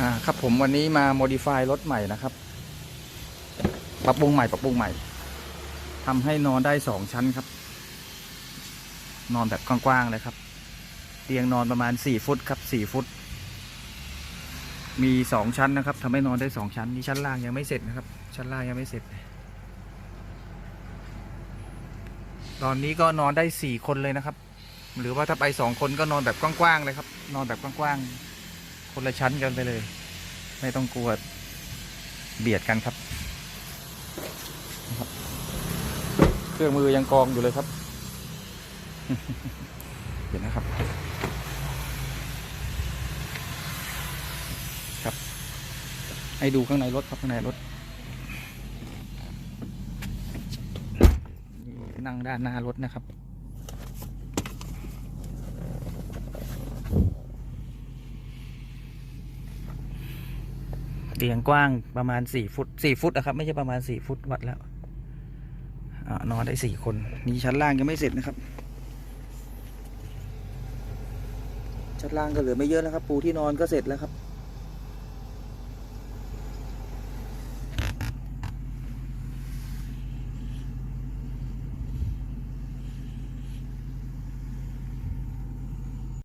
อ่าครับผมวันนี้มาโมดิฟายรถใหม่นะครับ ปรับปรุงใหม่ปรับปรุงใหม่ทำให้นอนได้สองชั้นครับ นอนแบบกว้างๆเลยครับ เตียงนอนประมาณสี่ฟุตครับสี่ฟุต มีสองชั้นนะครับทำให้นอนได้สองชั้นนี่ชั้นล่างยังไม่เสร็จนะครับ ชั้นล่างยังไม่เสร็จ ตอนนี้ก็นอนได้สี่คนเลยนะครับ หรือว่าถ้าไปสองคนก็นอนแบบกว้างๆเลยครับ นอนแบบกว้างๆ คนละชั้นกันไปเลย ไม่ต้องกลัวเบียดกันครับ เครื่องมือยังกองอยู่เลยครับ เห็นนะครับ ครับ ให้ดูข้างในรถครับข้างในรถ นั่งด้านหน้ารถนะครับ เตียงกว้างประมาณสี่ฟุตสี่ฟุตนะครับ ไม่ใช่ประมาณสี่ฟุตวัดแล้วอนอนได้สี่คน นี่ชั้นล่างยังไม่เสร็จนะครับ ชั้นล่างก็เหลือไม่เยอะแล้วครับ ปูที่นอนก็เสร็จแล้วครับ